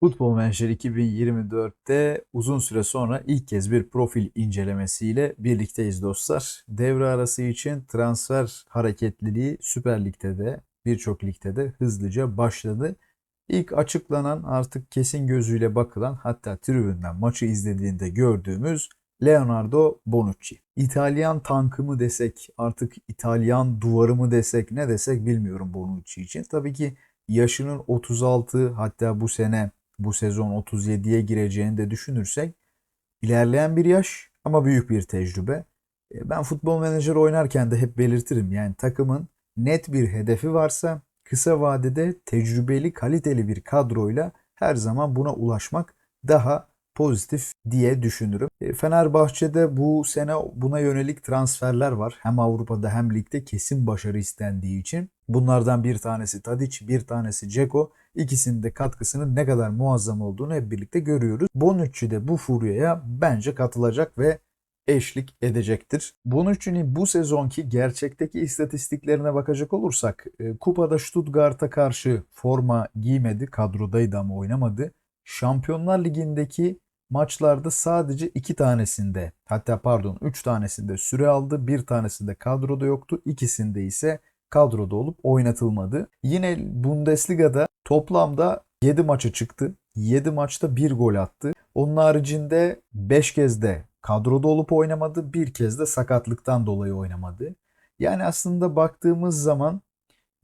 Futbol Manager 2024'te uzun süre sonra ilk kez bir profil incelemesiyle birlikteyiz dostlar. Devre arası için transfer hareketliliği Süper Lig'de de birçok ligde de hızlıca başladı. İlk açıklanan artık kesin gözüyle bakılan hatta tribünden maçı izlediğinde gördüğümüz Leonardo Bonucci. İtalyan tankı mı desek artık İtalyan duvarı mı desek ne desek bilmiyorum Bonucci için. Tabii ki yaşının 36 hatta bu sene bu sezon 37'ye gireceğini de düşünürsek ilerleyen bir yaş ama büyük bir tecrübe. E, Ben futbol menajer oynarken de hep belirtirim. Yani takımın net bir hedefi varsa kısa vadede tecrübeli, kaliteli bir kadroyla her zaman buna ulaşmak daha pozitif diye düşünürüm. E, Fenerbahçe'de bu sene buna yönelik transferler var. Hem Avrupa'da hem ligde kesin başarı istendiği için. Bunlardan bir tanesi Tadic, bir tanesi Ceko. İkisinin de katkısının ne kadar muazzam olduğunu hep birlikte görüyoruz. Bonucci de bu furyaya bence katılacak ve eşlik edecektir. Bonucci'nin bu sezonki gerçekteki istatistiklerine bakacak olursak e, kupada Stuttgart'a karşı forma giymedi, kadrodaydı ama oynamadı. Şampiyonlar Ligi'ndeki maçlarda sadece iki tanesinde hatta pardon üç tanesinde süre aldı. Bir tanesinde kadroda yoktu. İkisinde ise kadroda olup oynatılmadı. Yine Bundesliga'da toplamda 7 maça çıktı. 7 maçta 1 gol attı. Onun haricinde 5 kez de kadroda olup oynamadı. Bir kez de sakatlıktan dolayı oynamadı. Yani aslında baktığımız zaman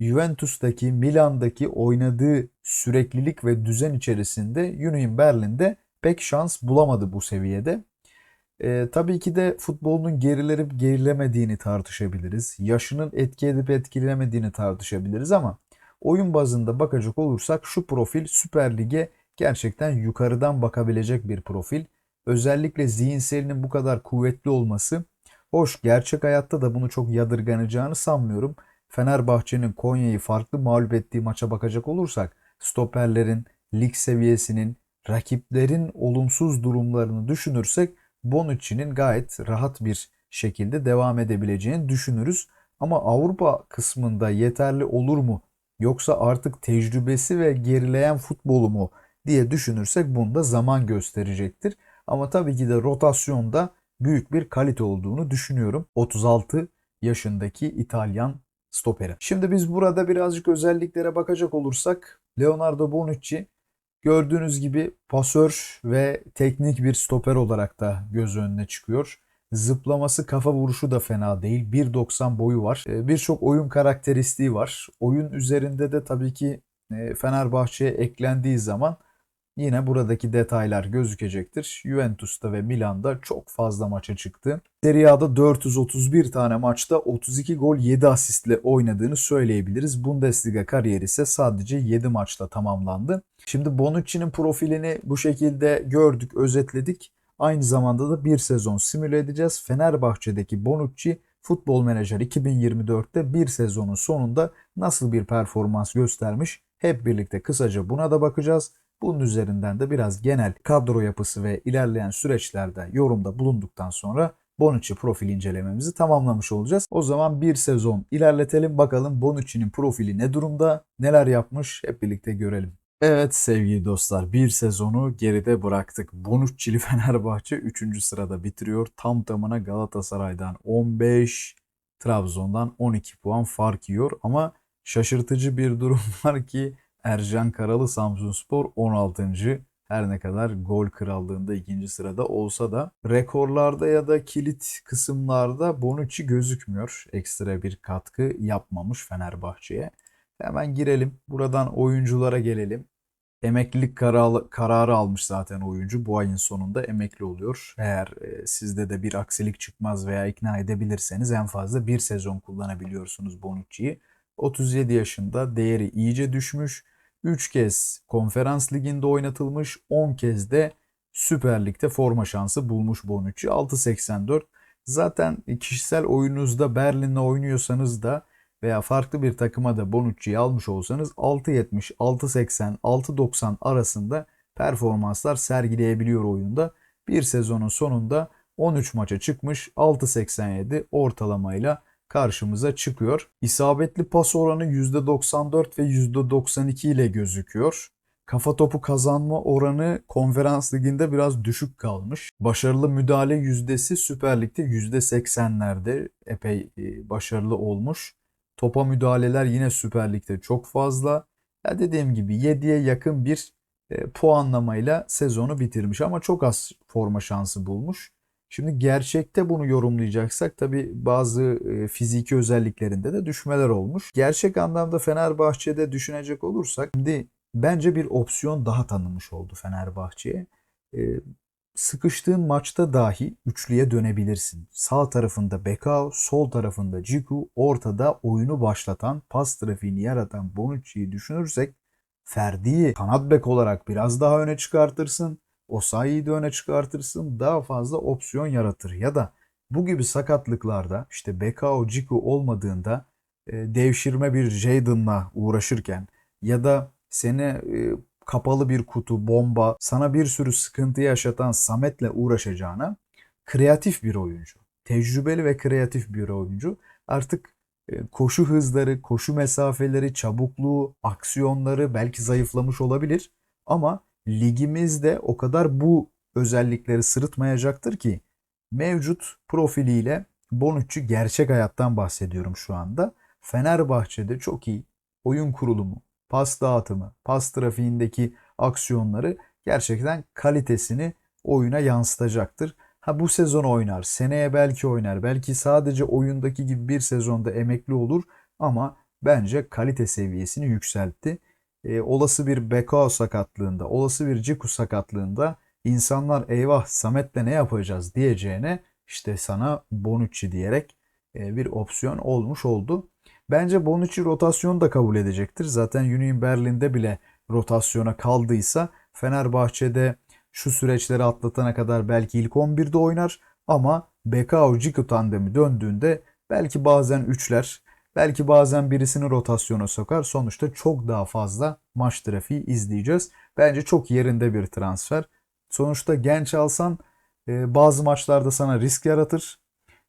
Juventus'taki, Milan'daki oynadığı süreklilik ve düzen içerisinde Union Berlin'de pek şans bulamadı bu seviyede. E, tabii ki de futbolunun gerilerip gerilemediğini tartışabiliriz. Yaşının etki edip etkilemediğini tartışabiliriz ama oyun bazında bakacak olursak şu profil Süper Lig'e gerçekten yukarıdan bakabilecek bir profil. Özellikle zihinselinin bu kadar kuvvetli olması. Hoş gerçek hayatta da bunu çok yadırganacağını sanmıyorum. Fenerbahçe'nin Konya'yı farklı mağlup ettiği maça bakacak olursak stoperlerin, lig seviyesinin, rakiplerin olumsuz durumlarını düşünürsek Bonucci'nin gayet rahat bir şekilde devam edebileceğini düşünürüz. Ama Avrupa kısmında yeterli olur mu? Yoksa artık tecrübesi ve gerileyen futbolu mu diye düşünürsek bunda zaman gösterecektir. Ama tabii ki de rotasyonda büyük bir kalite olduğunu düşünüyorum. 36 yaşındaki İtalyan stoperi. Şimdi biz burada birazcık özelliklere bakacak olursak Leonardo Bonucci gördüğünüz gibi pasör ve teknik bir stoper olarak da göz önüne çıkıyor. Zıplaması kafa vuruşu da fena değil. 1.90 boyu var. Ee, Birçok oyun karakteristiği var. Oyun üzerinde de tabii ki e, Fenerbahçe'ye eklendiği zaman Yine buradaki detaylar gözükecektir. Juventus'ta ve Milan'da çok fazla maça çıktı. Serie A'da 431 tane maçta 32 gol 7 asistle oynadığını söyleyebiliriz. Bundesliga kariyeri ise sadece 7 maçta tamamlandı. Şimdi Bonucci'nin profilini bu şekilde gördük, özetledik. Aynı zamanda da bir sezon simüle edeceğiz. Fenerbahçe'deki Bonucci Futbol Menajer 2024'te bir sezonun sonunda nasıl bir performans göstermiş hep birlikte kısaca buna da bakacağız. Bunun üzerinden de biraz genel kadro yapısı ve ilerleyen süreçlerde yorumda bulunduktan sonra Bonucci profil incelememizi tamamlamış olacağız. O zaman bir sezon ilerletelim bakalım Bonucci'nin profili ne durumda, neler yapmış hep birlikte görelim. Evet sevgili dostlar bir sezonu geride bıraktık. Bonucci'li Fenerbahçe 3. sırada bitiriyor. Tam tamına Galatasaray'dan 15, Trabzon'dan 12 puan fark yiyor. Ama şaşırtıcı bir durum var ki Ercan Karalı Samsunspor 16. Her ne kadar gol krallığında ikinci sırada olsa da rekorlarda ya da kilit kısımlarda Bonucci gözükmüyor. Ekstra bir katkı yapmamış Fenerbahçe'ye. Hemen girelim. Buradan oyunculara gelelim. Emeklilik kararı, almış zaten oyuncu. Bu ayın sonunda emekli oluyor. Eğer e, sizde de bir aksilik çıkmaz veya ikna edebilirseniz en fazla bir sezon kullanabiliyorsunuz Bonucci'yi. 37 yaşında değeri iyice düşmüş. 3 kez konferans liginde oynatılmış, 10 kez de Süper Lig'de forma şansı bulmuş Bonucci. 6.84. Zaten kişisel oyununuzda Berlin'le oynuyorsanız da veya farklı bir takıma da Bonucci'yi almış olsanız 6.70, 6.80, 6.90 arasında performanslar sergileyebiliyor oyunda. Bir sezonun sonunda 13 maça çıkmış 6.87 ortalamayla karşımıza çıkıyor. İsabetli pas oranı %94 ve %92 ile gözüküyor. Kafa topu kazanma oranı konferans liginde biraz düşük kalmış. Başarılı müdahale yüzdesi Süper Lig'de %80'lerde epey e, başarılı olmuş. Topa müdahaleler yine Süper Lig'de çok fazla. Ya dediğim gibi 7'ye yakın bir e, puanlamayla sezonu bitirmiş ama çok az forma şansı bulmuş. Şimdi gerçekte bunu yorumlayacaksak tabi bazı e, fiziki özelliklerinde de düşmeler olmuş. Gerçek anlamda Fenerbahçe'de düşünecek olursak şimdi bence bir opsiyon daha tanınmış oldu Fenerbahçe'ye. Sıkıştığın maçta dahi üçlüye dönebilirsin. Sağ tarafında Bekao, sol tarafında Ciku, ortada oyunu başlatan, pas trafiğini yaratan Bonucci'yi düşünürsek Ferdi'yi kanat bek olarak biraz daha öne çıkartırsın. Osayi'yi de öne çıkartırsın. Daha fazla opsiyon yaratır. Ya da bu gibi sakatlıklarda işte Bekao, Ciku olmadığında e, devşirme bir Jadon'la uğraşırken ya da seni e, kapalı bir kutu, bomba, sana bir sürü sıkıntı yaşatan Samet'le uğraşacağına kreatif bir oyuncu. Tecrübeli ve kreatif bir oyuncu. Artık e, koşu hızları, koşu mesafeleri, çabukluğu, aksiyonları belki zayıflamış olabilir ama ligimizde o kadar bu özellikleri sırıtmayacaktır ki mevcut profiliyle Bonucci gerçek hayattan bahsediyorum şu anda. Fenerbahçe'de çok iyi oyun kurulumu, pas dağıtımı, pas trafiğindeki aksiyonları gerçekten kalitesini oyuna yansıtacaktır. Ha bu sezon oynar, seneye belki oynar, belki sadece oyundaki gibi bir sezonda emekli olur ama bence kalite seviyesini yükseltti. Ee, olası bir Bekao sakatlığında, olası bir Ciku sakatlığında insanlar eyvah Samet'le ne yapacağız diyeceğine işte sana Bonucci diyerek e, bir opsiyon olmuş oldu. Bence Bonucci rotasyon da kabul edecektir. Zaten Union Berlin'de bile rotasyona kaldıysa Fenerbahçe'de şu süreçleri atlatana kadar belki ilk 11'de oynar ama Bekao Ciku tandemi döndüğünde belki bazen üçler, belki bazen birisini rotasyona sokar. Sonuçta çok daha fazla maç trafiği izleyeceğiz. Bence çok yerinde bir transfer. Sonuçta genç alsan e, bazı maçlarda sana risk yaratır.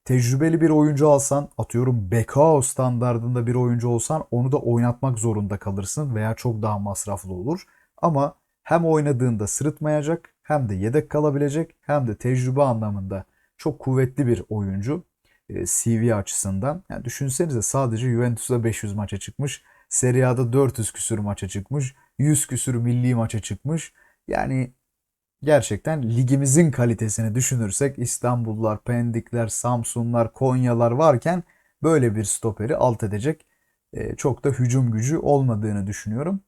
Tecrübeli bir oyuncu alsan, atıyorum Bekao standardında bir oyuncu olsan onu da oynatmak zorunda kalırsın veya çok daha masraflı olur. Ama hem oynadığında sırıtmayacak hem de yedek kalabilecek hem de tecrübe anlamında çok kuvvetli bir oyuncu e, CV açısından. Yani düşünsenize sadece Juventus'da 500 maça çıkmış. Serie A'da 400 küsür maça çıkmış. 100 küsür milli maça çıkmış. Yani gerçekten ligimizin kalitesini düşünürsek İstanbullular, Pendikler, Samsunlar, Konyalar varken böyle bir stoperi alt edecek e, çok da hücum gücü olmadığını düşünüyorum.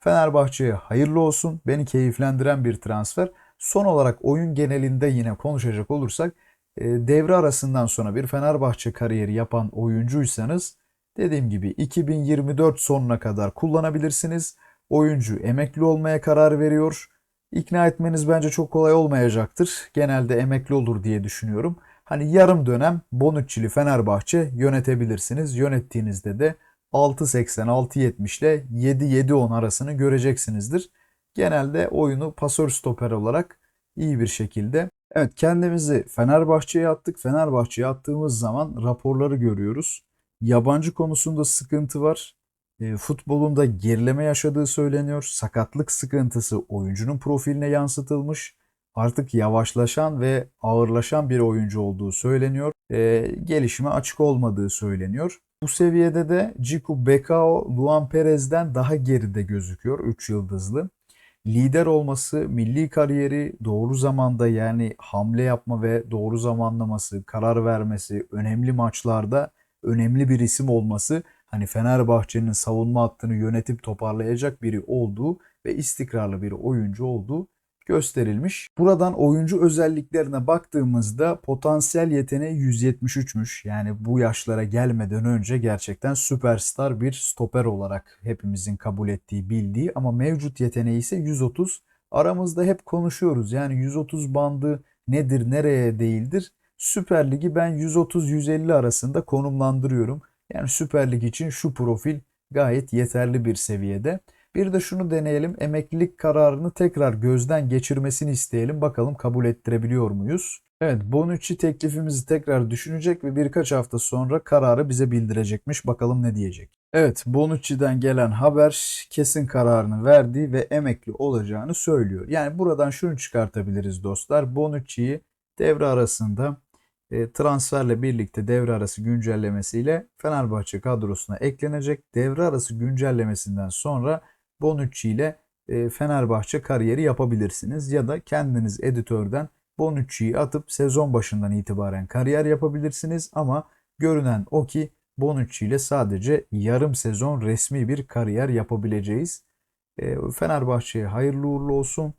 Fenerbahçe'ye hayırlı olsun. Beni keyiflendiren bir transfer. Son olarak oyun genelinde yine konuşacak olursak e, devre arasından sonra bir Fenerbahçe kariyeri yapan oyuncuysanız dediğim gibi 2024 sonuna kadar kullanabilirsiniz. Oyuncu emekli olmaya karar veriyor. İkna etmeniz bence çok kolay olmayacaktır. Genelde emekli olur diye düşünüyorum. Hani yarım dönem Bonucci'li Fenerbahçe yönetebilirsiniz. Yönettiğinizde de 6.80-6.70 ile 7-7.10 arasını göreceksinizdir. Genelde oyunu pasör stoper olarak iyi bir şekilde. Evet kendimizi Fenerbahçe'ye attık. Fenerbahçe'ye attığımız zaman raporları görüyoruz. Yabancı konusunda sıkıntı var. E, futbolunda gerileme yaşadığı söyleniyor. Sakatlık sıkıntısı oyuncunun profiline yansıtılmış. Artık yavaşlaşan ve ağırlaşan bir oyuncu olduğu söyleniyor. E, gelişime açık olmadığı söyleniyor. Bu seviyede de Ciku Bekao Luan Perez'den daha geride gözüküyor 3 yıldızlı. Lider olması, milli kariyeri doğru zamanda yani hamle yapma ve doğru zamanlaması, karar vermesi, önemli maçlarda önemli bir isim olması hani Fenerbahçe'nin savunma hattını yönetip toparlayacak biri olduğu ve istikrarlı bir oyuncu olduğu gösterilmiş. Buradan oyuncu özelliklerine baktığımızda potansiyel yeteneği 173'müş. Yani bu yaşlara gelmeden önce gerçekten süperstar bir stoper olarak hepimizin kabul ettiği, bildiği ama mevcut yeteneği ise 130. Aramızda hep konuşuyoruz. Yani 130 bandı nedir, nereye değildir? Süper Ligi ben 130-150 arasında konumlandırıyorum. Yani Süper Lig için şu profil gayet yeterli bir seviyede. Bir de şunu deneyelim. Emeklilik kararını tekrar gözden geçirmesini isteyelim. Bakalım kabul ettirebiliyor muyuz? Evet Bonucci teklifimizi tekrar düşünecek ve birkaç hafta sonra kararı bize bildirecekmiş. Bakalım ne diyecek. Evet, Bonucci'den gelen haber kesin kararını verdi ve emekli olacağını söylüyor. Yani buradan şunu çıkartabiliriz dostlar. Bonucci'yi devre arasında transferle birlikte devre arası güncellemesiyle Fenerbahçe kadrosuna eklenecek. Devre arası güncellemesinden sonra Bonucci ile e, Fenerbahçe kariyeri yapabilirsiniz ya da kendiniz editörden Bonucci'yi atıp sezon başından itibaren kariyer yapabilirsiniz ama görünen o ki Bonucci ile sadece yarım sezon resmi bir kariyer yapabileceğiz. E, Fenerbahçe'ye hayırlı uğurlu olsun.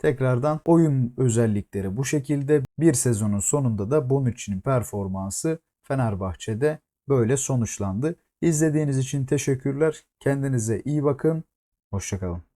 Tekrardan oyun özellikleri bu şekilde. Bir sezonun sonunda da Bonucci'nin performansı Fenerbahçe'de böyle sonuçlandı. İzlediğiniz için teşekkürler. Kendinize iyi bakın. Hoşçakalın.